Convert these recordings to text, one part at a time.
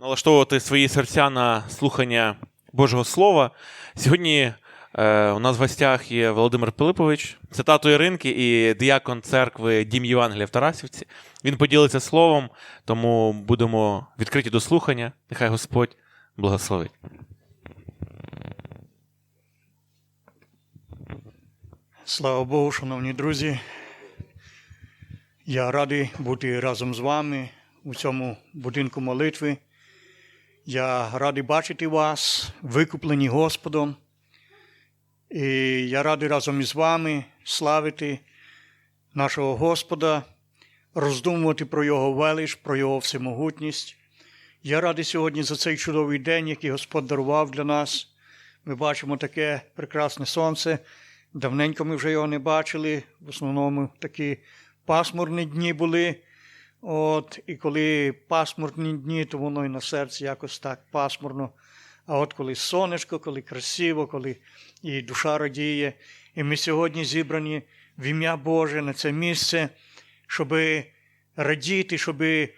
налаштовувати свої серця на слухання Божого Слова. Сьогодні е, у нас в гостях є Володимир Пилипович, це тато Іринки і діакон церкви Дім Євангелія в Тарасівці. Він поділиться словом, тому будемо відкриті до слухання. Нехай Господь благословить. Слава Богу, шановні друзі. Я радий бути разом з вами у цьому будинку молитви. Я радий бачити вас, викуплені Господом. І я радий разом із вами славити нашого Господа, роздумувати про Його велич, про Його всемогутність. Я радий сьогодні за цей чудовий день, який Господь дарував для нас. Ми бачимо таке прекрасне сонце. Давненько ми вже його не бачили. В основному такі пасмурні дні були. От, І коли пасмурні дні, то воно і на серці якось так пасмурно. А от коли сонечко, коли красиво, коли і душа радіє. І ми сьогодні зібрані в ім'я Боже на це місце, щоб радіти, щоб е,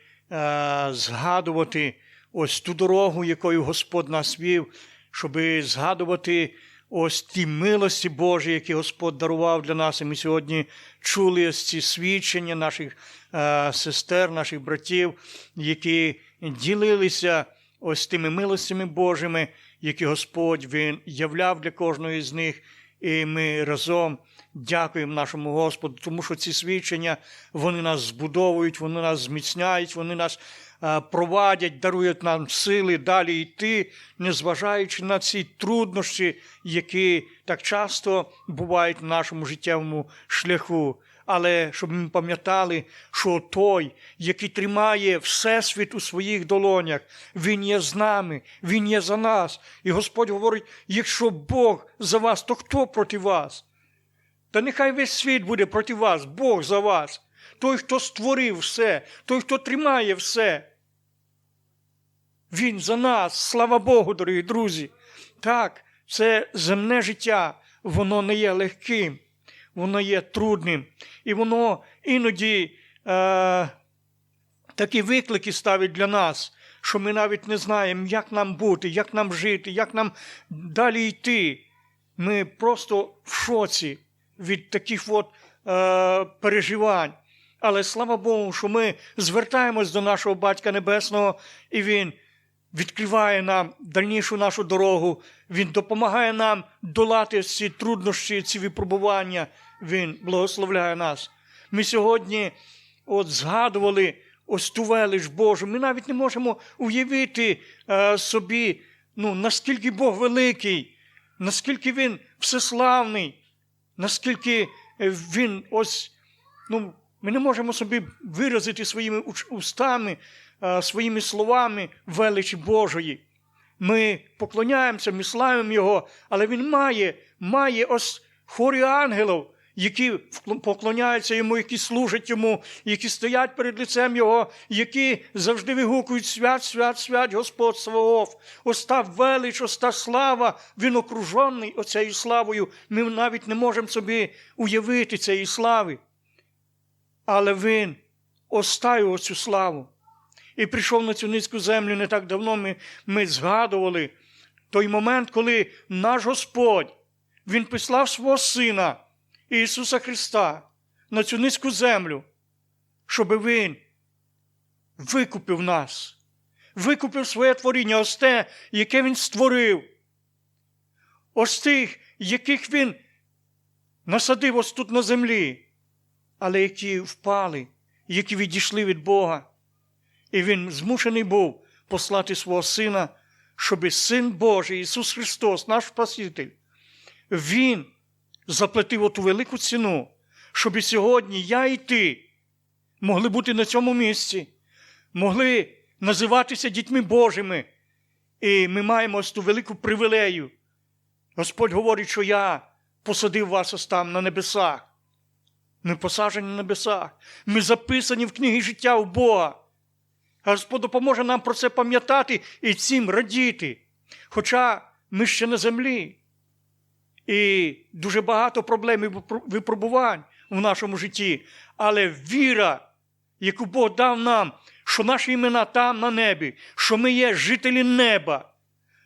згадувати ось ту дорогу, якою Господь нас вів, щоб згадувати ось ті милості Божі, які Господь дарував для нас. І ми сьогодні чули ось ці свідчення наших е, сестер, наших братів, які ділилися ось тими милостями Божими, які Господь Він являв для кожної з них. І ми разом дякуємо нашому Господу, тому що ці свідчення вони нас збудовують, вони нас зміцняють, вони нас провадять, дарують нам сили далі йти, незважаючи на ці труднощі, які так часто бувають в нашому життєвому шляху. Але щоб ми пам'ятали, що той, який тримає Всесвіт у своїх долонях, Він є з нами, Він є за нас. І Господь говорить: якщо Бог за вас, то хто проти вас? Та нехай весь світ буде проти вас, Бог за вас. Той, хто створив все, той, хто тримає все. Він за нас, слава Богу, дорогі друзі. Так, це земне життя, воно не є легким, воно є трудним. І воно іноді е, такі виклики ставить для нас, що ми навіть не знаємо, як нам бути, як нам жити, як нам далі йти. Ми просто в шоці від таких от, е, переживань. Але слава Богу, що ми звертаємось до нашого Батька Небесного, і Він відкриває нам дальнішу нашу дорогу. Він допомагає нам долати ці труднощі, ці випробування. Він благословляє нас. Ми сьогодні от згадували ось ту велич Божу. Ми навіть не можемо уявити е, собі, ну, наскільки Бог великий, наскільки Він всеславний, наскільки е, Він ось, ну, ми не можемо собі виразити своїми устами, своїми словами величі Божої. Ми поклоняємося, ми славимо Його, але Він має, має ось хорі ангелів, які поклоняються йому, які служать йому, які стоять перед лицем Його, які завжди вигукують свят, свят, свят, Господь Саваоф. Ось та велич, ось та слава, він окружений оцею славою. Ми навіть не можемо собі уявити цієї слави. Але він оставив оцю славу. І прийшов на цю низьку землю не так давно. Ми, ми згадували той момент, коли наш Господь Він послав свого Сина Ісуса Христа на цю низьку землю, щоб Він викупив нас, викупив своє творіння, ось те, яке Він створив, ось тих, яких Він насадив ось тут на землі, але які впали, які відійшли від Бога. І він змушений був послати свого Сина, щоби Син Божий, Ісус Христос, наш Спаситель, Він заплатив оту велику ціну, щоб сьогодні я і ти могли бути на цьому місці, могли називатися дітьми Божими. І ми маємо ось ту велику привілею. Господь говорить, що я посадив вас ось там на небесах. Ми посаджені на небесах. Ми записані в книги життя у Бога. Господь допоможе нам про це пам'ятати і цим радіти. Хоча ми ще на землі. І дуже багато проблем і випробувань в нашому житті. Але віра, яку Бог дав нам, що наші імена там на небі, що ми є жителі неба,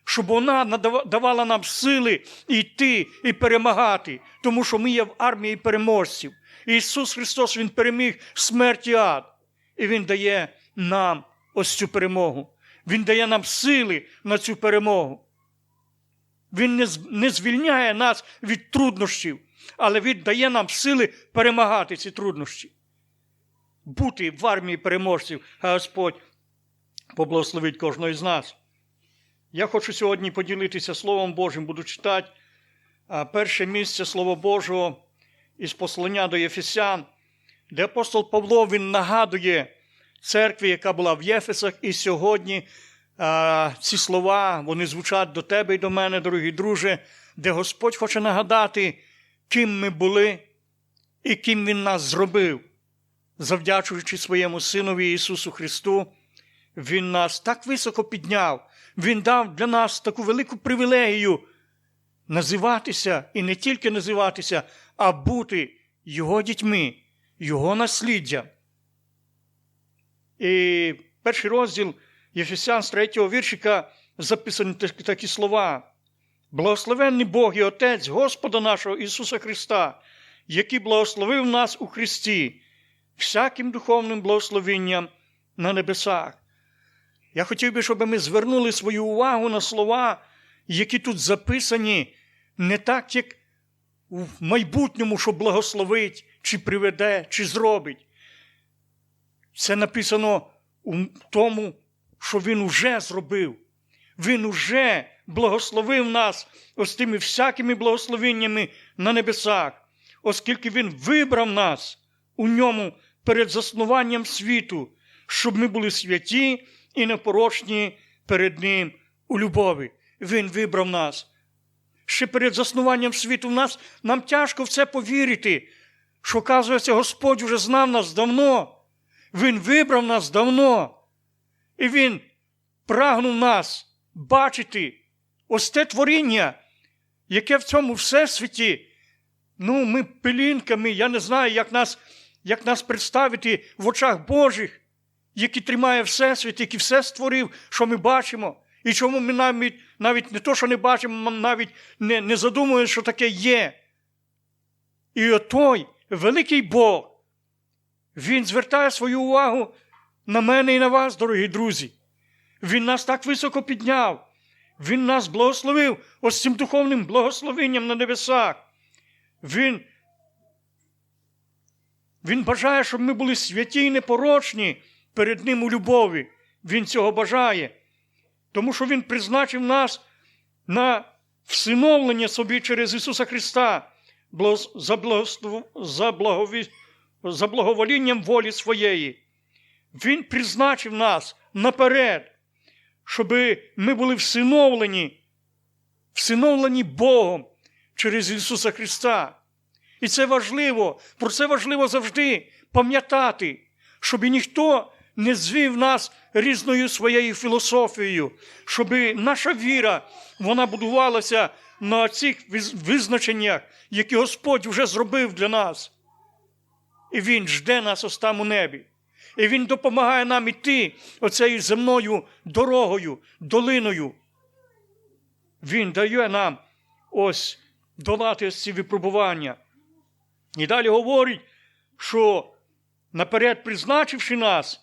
щоб вона давала нам сили йти і перемагати, тому що ми є в армії переможців. Ісус Христос Він переміг смерть і ад, і Він дає нам ось цю перемогу. Він дає нам сили на цю перемогу. Він не, звільняє нас від труднощів, але Він дає нам сили перемагати ці труднощі. Бути в армії переможців, а Господь поблагословить кожного з нас. Я хочу сьогодні поділитися Словом Божим, буду читати перше місце Слова Божого із послання до Єфесян, де апостол Павло він нагадує церкві, яка була в Єфесах, і сьогодні а, ці слова вони звучать до тебе і до мене, дорогі друже, де Господь хоче нагадати, ким ми були і ким Він нас зробив, завдячуючи своєму Синові Ісусу Христу. Він нас так високо підняв, Він дав для нас таку велику привілегію називатися і не тільки називатися, а бути Його дітьми, Його насліддям. І перший розділ Єфесян з 3 віршика записані такі слова. Благословенний Бог і Отець Господа нашого Ісуса Христа, який благословив нас у Христі, всяким духовним благословенням на небесах. Я хотів би, щоб ми звернули свою увагу на слова, які тут записані, не так, як в майбутньому, що благословить, чи приведе, чи зробить. Це написано у тому, що Він уже зробив. Він уже благословив нас ось тими всякими благословеннями на небесах, оскільки Він вибрав нас у ньому перед заснуванням світу, щоб ми були святі і непорочні перед Ним у любові. Він вибрав нас. Ще перед заснуванням світу в нас нам тяжко в це повірити, що, оказується, Господь вже знав нас давно. Він вибрав нас давно. І Він прагнув нас бачити ось те творіння, яке в цьому всесвіті. Ну, ми пилінками, я не знаю, як нас, як нас представити в очах Божих, який тримає Всесвіт, який все створив, що ми бачимо. І чому ми навіть, навіть не то, що не бачимо, навіть не, не задумуємо, що таке є. І отой великий Бог, Він звертає свою увагу на мене і на вас, дорогі друзі. Він нас так високо підняв. Він нас благословив ось цим духовним благословенням на небесах. Він, він бажає, щоб ми були святі і непорочні перед Ним у любові. Він цього бажає. Тому що Він призначив нас на всиновлення собі через Ісуса Христа благос- за, благоволінням волі своєї. Він призначив нас наперед, щоб ми були всиновлені, всиновлені Богом через Ісуса Христа. І це важливо, про це важливо завжди пам'ятати, щоб ніхто не звів нас різною своєю філософією, щоб наша віра вона будувалася на цих визначеннях, які Господь вже зробив для нас. І Він жде нас ось там у небі. І Він допомагає нам іти оцею земною дорогою, долиною. Він дає нам ось долати ось ці випробування. І далі говорить, що наперед призначивши нас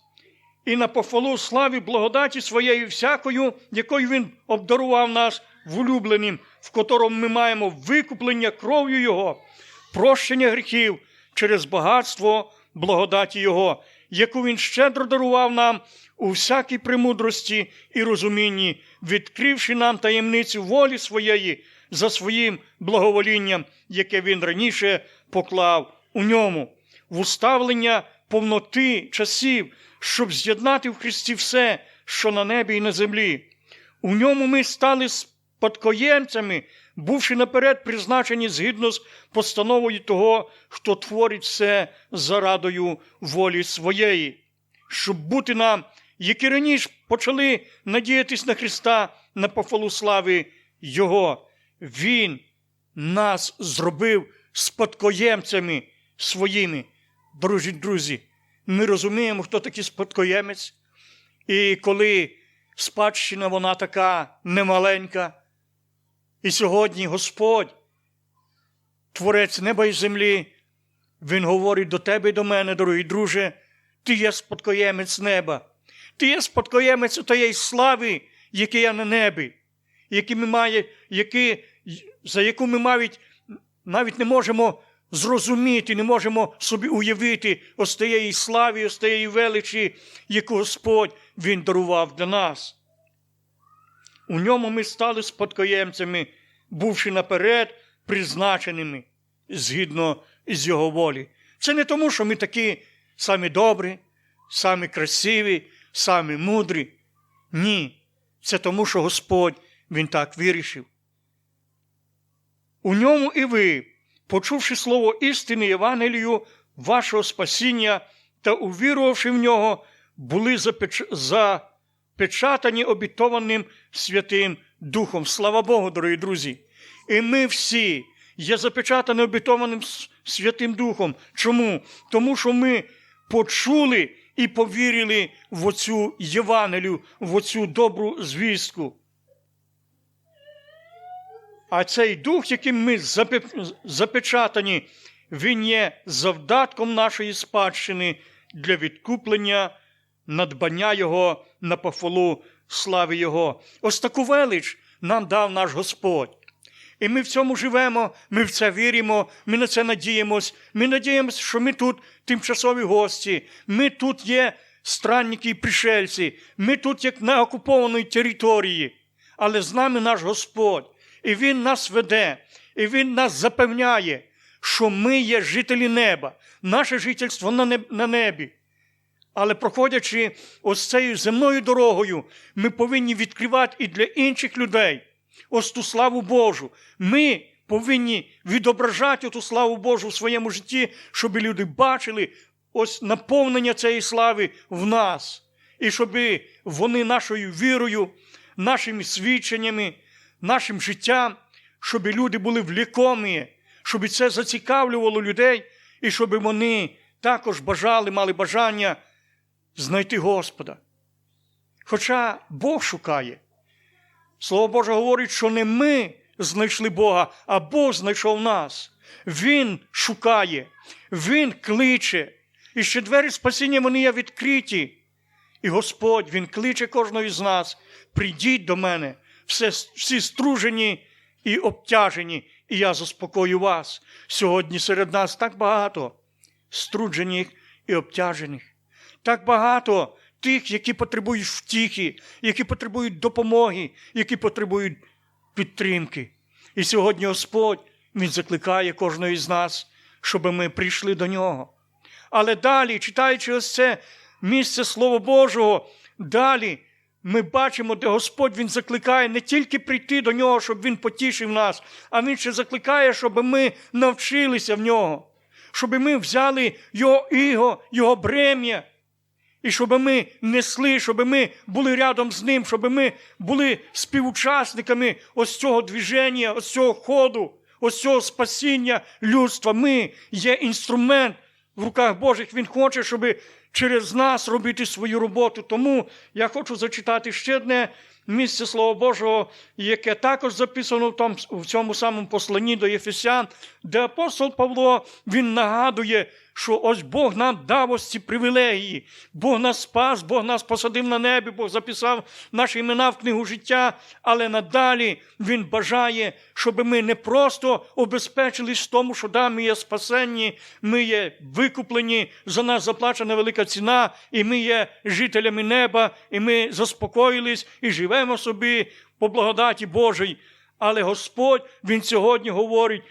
і на похвалу славі благодаті своєю всякою, якою Він обдарував нас в улюбленім, в котрому ми маємо викуплення кров'ю Його, прощення гріхів через багатство благодаті Його, яку Він щедро дарував нам у всякій премудрості і розумінні, відкривши нам таємницю волі своєї за своїм благоволінням, яке Він раніше поклав у ньому, в уставлення повноти часів, щоб з'єднати в Христі все, що на небі і на землі. У ньому ми стали спадкоємцями, бувши наперед призначені згідно з постановою того, хто творить все зарадою волі своєї, щоб бути нам, які раніше почали надіятись на Христа на похвалу слави Його. Він нас зробив спадкоємцями своїми. Дорогі друзі, ми розуміємо, хто такий спадкоємець. І коли спадщина вона така немаленька, і сьогодні Господь, Творець неба і землі, Він говорить до тебе і до мене, дорогий друже, ти є спадкоємець неба, ти є спадкоємець тієї слави, яке є на небі, які ми має, які, за яку ми навіть, навіть не можемо зрозуміти, не можемо собі уявити ось тієї слави, ось тієї величі, яку Господь Він дарував для нас. У ньому ми стали спадкоємцями, бувши наперед призначеними згідно з Його волі. Це не тому, що ми такі самі добрі, самі красиві, самі мудрі. Ні. Це тому, що Господь Він так вирішив. У ньому і ви, почувши слово істини Євангелію, вашого спасіння та увірувавши в нього, були запеч... запечатані обітованим Святим Духом. Слава Богу, дорогі друзі! І ми всі є запечатані обітованим Святим Духом. Чому? Тому що ми почули і повірили в оцю Євангелію, в оцю добру звістку. А цей дух, яким ми запечатані, він є завдатком нашої спадщини для відкуплення, надбання Його на похвалу слави Його. Ось таку велич нам дав наш Господь. І ми в цьому живемо, ми в це віримо, ми на це надіємось. Ми надіємося, що ми тут тимчасові гості, ми тут є странники і пришельці, ми тут як на окупованій території, але з нами наш Господь. І Він нас веде, і Він нас запевняє, що ми є жителі неба, наше жительство на небі. Але проходячи ось цією земною дорогою, ми повинні відкривати і для інших людей ось ту славу Божу. Ми повинні відображати ту славу Божу в своєму житті, щоб люди бачили ось наповнення цієї слави в нас. І щоб вони нашою вірою, нашими свідченнями, нашим життям, щоб люди були влікомі, щоб це зацікавлювало людей, і щоб вони також бажали, мали бажання знайти Господа. Хоча Бог шукає. Слово Боже говорить, що не ми знайшли Бога, а Бог знайшов нас. Він шукає, Він кличе. І ще двері спасіння вони є відкриті. І Господь Він кличе кожного з нас. Прийдіть до мене, все, всі стружені і обтяжені, і я заспокою вас. Сьогодні серед нас так багато струджених і обтяжених. Так багато тих, які потребують втіхи, які потребують допомоги, які потребують підтримки. І сьогодні Господь Він закликає кожного з нас, щоб ми прийшли до нього. Але далі, читаючи ось це місце Слова Божого, далі ми бачимо, де Господь Він закликає не тільки прийти до нього, щоб Він потішив нас, а Він ще закликає, щоб ми навчилися в нього, щоб ми взяли Його іго, Його брем'я. І щоб ми несли, щоб ми були рядом з ним, щоб ми були співучасниками ось цього движення, ось цього ходу, ось цього спасіння людства. Ми є інструмент в руках Божих. Він хоче, щоб через нас робити свою роботу. Тому я хочу зачитати ще одне місце Слова Божого, яке також записано в, тому, в цьому самому посланні до Єфесян, де апостол Павло він нагадує, що ось Бог нам дав ось ці привілегії. Бог нас спас, Бог нас посадив на небі, Бог записав наші імена в книгу життя, але надалі Він бажає, щоб ми не просто обезпечились в тому, що да, ми є спасенні, ми є викуплені, за нас заплачена велика ціна, і ми є жителями неба, і ми заспокоїлись і живемо собі по благодаті Божій. Але Господь Він сьогодні говорить,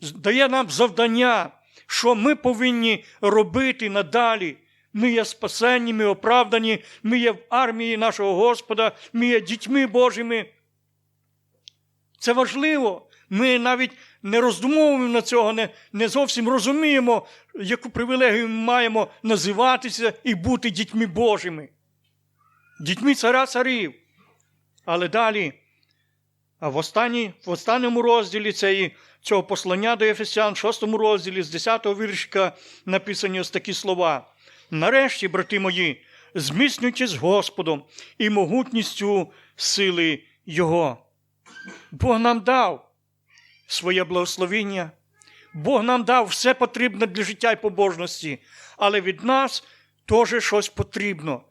дає нам завдання що ми повинні робити надалі. Ми є спасенні, ми оправдані, ми є в армії нашого Господа, ми є дітьми Божими. Це важливо. Ми навіть не роздумовуємо на цього, не, не зовсім розуміємо, яку привілегію ми маємо називатися і бути дітьми Божими. Дітьми царя царів. Але далі, в, останній, в останньому розділі цієї цього послання до Ефесян, 6 розділі з 10 го віршика написані ось такі слова. Нарешті, брати мої, зміцнюйтесь Господом і могутністю сили Його. Бог нам дав своє благословіння. Бог нам дав все потрібне для життя і побожності, але від нас теж щось потрібно.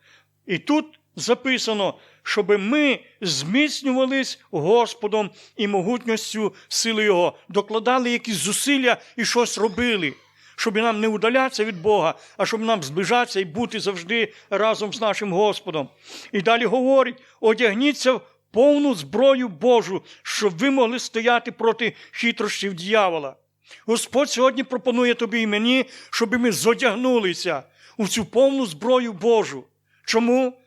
І тут записано, щоб ми зміцнювались Господом і могутністю сили Його, докладали якісь зусилля і щось робили, щоб нам не удалятися від Бога, а щоб нам зближатися і бути завжди разом з нашим Господом. І далі говорить: одягніться в повну зброю Божу, щоб ви могли стояти проти хитрощів дьявола. Господь сьогодні пропонує тобі і мені, щоб ми зодягнулися у цю повну зброю Божу. Чому?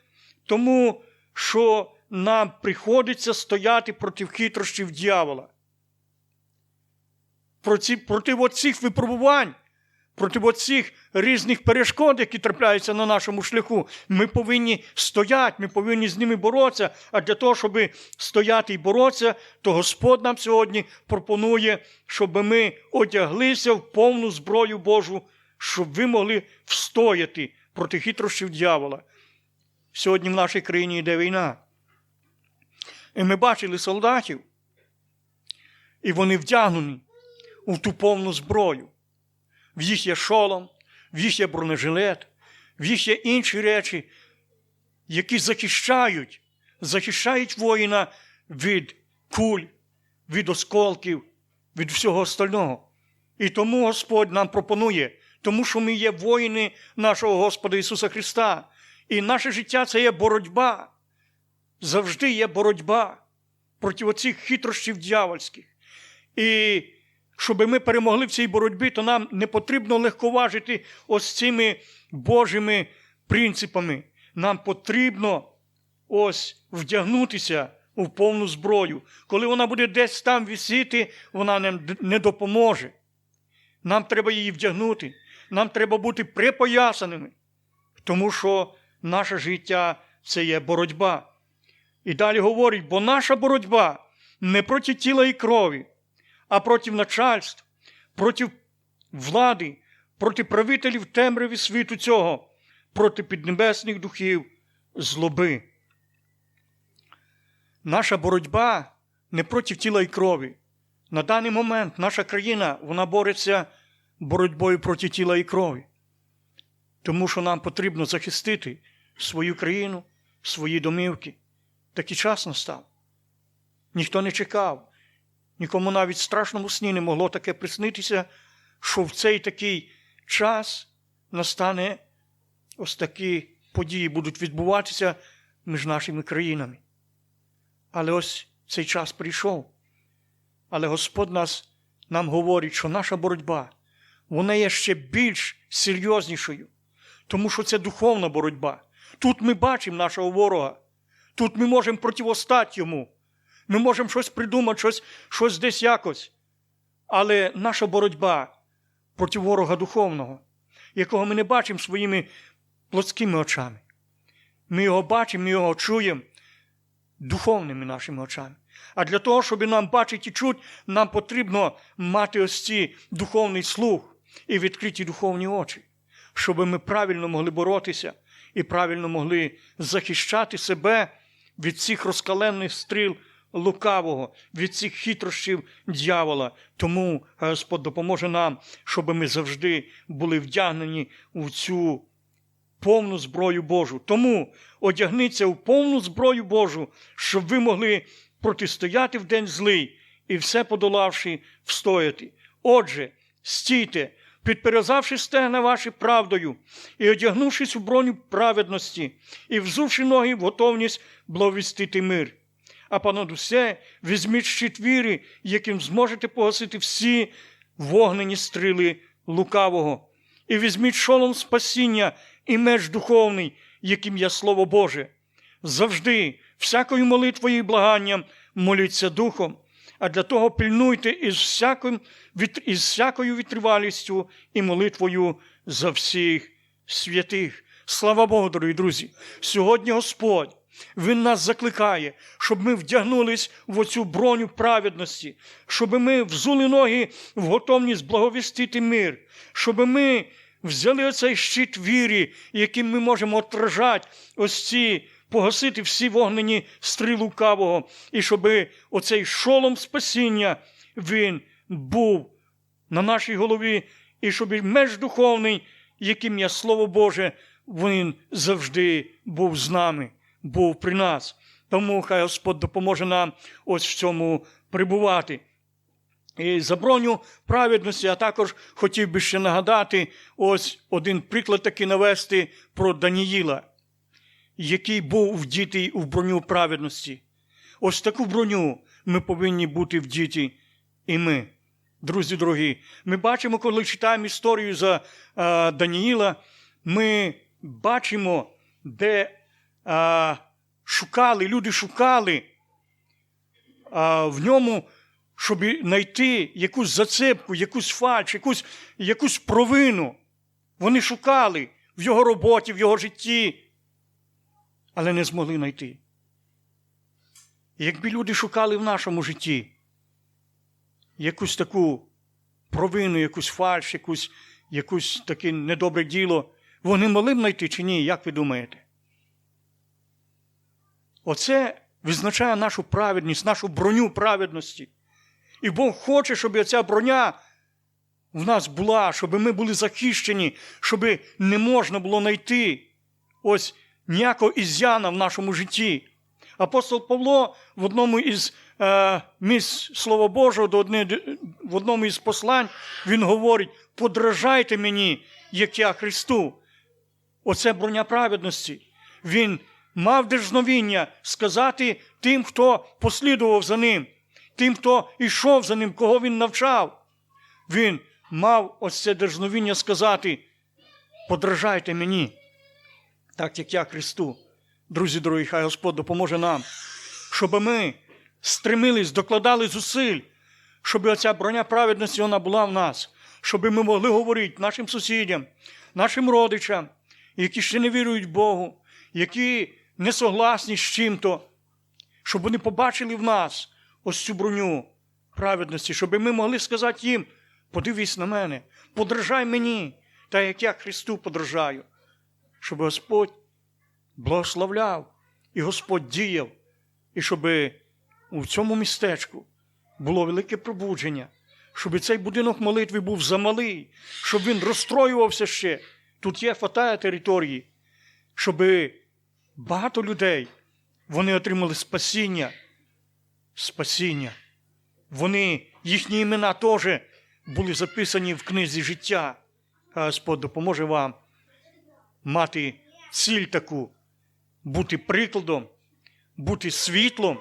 Тому що нам приходиться стояти проти хитрощів дьявола. Проти, проти оцих випробувань, проти оцих різних перешкод, які трапляються на нашому шляху, ми повинні стояти, ми повинні з ними боротися. А для того, щоб стояти і боротися, то Господь нам сьогодні пропонує, щоб ми одяглися в повну зброю Божу, щоб ви могли встояти проти хитрощів дьявола. Сьогодні в нашій країні йде війна. І ми бачили солдатів, і вони вдягнені у ту повну зброю. В їх є шолом, в їх є бронежилет, в їх є інші речі, які захищають, захищають воїна від куль, від осколків, від всього остального. І тому Господь нам пропонує, тому що ми є воїни нашого Господа Ісуса Христа. І наше життя це є боротьба. Завжди є боротьба проти оцих хитрощів дьявольських. І щоб ми перемогли в цій боротьбі, то нам не потрібно легковажити ось цими Божими принципами. Нам потрібно ось вдягнутися у повну зброю. Коли вона буде десь там висіти, вона нам не допоможе. Нам треба її вдягнути. Нам треба бути припоясаними, тому що наше життя це є боротьба. І далі говорить, бо наша боротьба не проти тіла і крові, а проти начальств, проти влади, проти правителів темряві світу цього, проти піднебесних духів злоби. Наша боротьба не проти тіла і крові. На даний момент наша країна вона бореться боротьбою проти тіла і крові. Тому що нам потрібно захистити свою країну, свої домівки. Такий час настав. Ніхто не чекав, нікому навіть в страшному сні не могло таке приснитися, що в цей такий час настане ось такі події будуть відбуватися між нашими країнами. Але ось цей час прийшов. Але Господь нас, нам говорить, що наша боротьба вона є ще більш серйознішою, тому що це духовна боротьба. Тут ми бачимо нашого ворога. Тут ми можемо противостати йому. Ми можемо щось придумати, щось, щось десь якось. Але наша боротьба проти ворога духовного, якого ми не бачимо своїми плотськими очами. Ми його бачимо, ми його чуємо духовними нашими очами. А для того, щоб нам бачити і чути, нам потрібно мати ось ці духовний слух і відкриті духовні очі, щоб ми правильно могли боротися і правильно могли захищати себе від цих розкалених стріл лукавого, від цих хитрощів дьявола. Тому Господь допоможе нам, щоб ми завжди були вдягнені у цю повну зброю Божу. Тому одягніться у повну зброю Божу, щоб ви могли протистояти в день злий і все подолавши, встояти. Отже, стійте, підперезавши стегна ваші правдою, і одягнувшись у броню праведності, і взувши ноги в готовність благовістити мир. А понад усе візьміть щит віри, яким зможете погасити всі вогнені стріли лукавого, і візьміть шолом спасіння і меч духовний, яким є Слово Боже. Завжди, всякою молитвою і благанням моліться Духом, а для того пильнуйте із, всяким, із всякою витривалістю і молитвою за всіх святих. Слава Богу, дорогі друзі! Сьогодні Господь. Він нас закликає, щоб ми вдягнулись в оцю броню праведності, щоб ми взули ноги в готовність благовістити мир, щоб ми взяли оцей щит вірі, яким ми можемо отражати ось ці, погасити всі вогнені стріли лукавого, і щоб оцей шолом спасіння він був на нашій голові, і щоб меч духовний, яким є Слово Боже, він завжди був з нами, був при нас. Тому хай Господь допоможе нам ось в цьому прибувати. І за броню праведності, а також хотів би ще нагадати ось один приклад такий навести про Даніїла, який був вдітий у броню праведності. Ось таку броню ми повинні бути вдіті і ми. Друзі дорогі, ми бачимо, коли читаємо історію за а, Даніїла, ми бачимо, де а, шукали, люди шукали а, в ньому, щоб знайти якусь зацепку, якусь фальш, якусь, якусь провину. Вони шукали в його роботі, в його житті, але не змогли знайти. Якби люди шукали в нашому житті якусь таку провину, якусь фальш, якусь, якусь таке недобре діло, вони могли б знайти чи ні, як ви думаєте? Оце визначає нашу праведність, нашу броню праведності. І Бог хоче, щоб ця броня в нас була, щоб ми були захищені, щоб не можна було знайти ось ніякого ізяна в нашому житті. Апостол Павло в одному із е, місць Слова Божого, до одне, в одному із послань, він говорить: подражайте мені, як я Христу. Оце броня праведності. Він мав дерзновіння сказати тим, хто послідував за ним, тим, хто йшов за ним, кого він навчав. Він мав ось це дерзновіння сказати: подражайте мені, так як я Христу. Друзі дорогі, хай Господь допоможе нам, щоб ми стремились, докладали зусиль, щоб оця броня праведності вона була в нас, щоб ми могли говорити нашим сусідям, нашим родичам, які ще не вірують Богу, які не согласні з чим-то, щоб вони побачили в нас ось цю броню праведності, щоб ми могли сказати їм: подивись на мене, подражай мені, так як я Христу подражаю, щоб Господь благословляв і Господь діяв, і щоб у цьому містечку було велике пробудження, щоб цей будинок молитви був замалий, щоб він розстроювався ще. Тут є фатая території, щоб багато людей вони отримали спасіння. Спасіння. Вони, їхні імена теж були записані в книзі життя. Господь допоможе вам мати ціль таку, бути прикладом, бути світлом,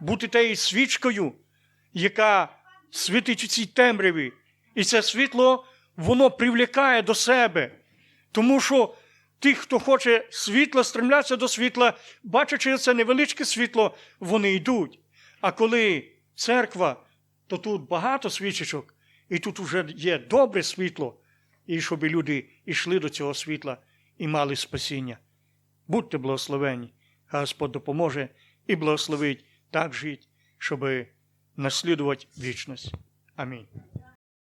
бути тією свічкою, яка світить у цій темряві. І це світло, воно привлякає до себе. Тому що тих, хто хоче світла, стремляться до світла, бачачи це невеличке світло, вони йдуть. А коли церква, то тут багато свічечок, і тут вже є добре світло, і щоб люди йшли до цього світла і мали спасіння. Будьте благословені, Господь допоможе і благословить так жить, щоб наслідувати вічність. Амінь.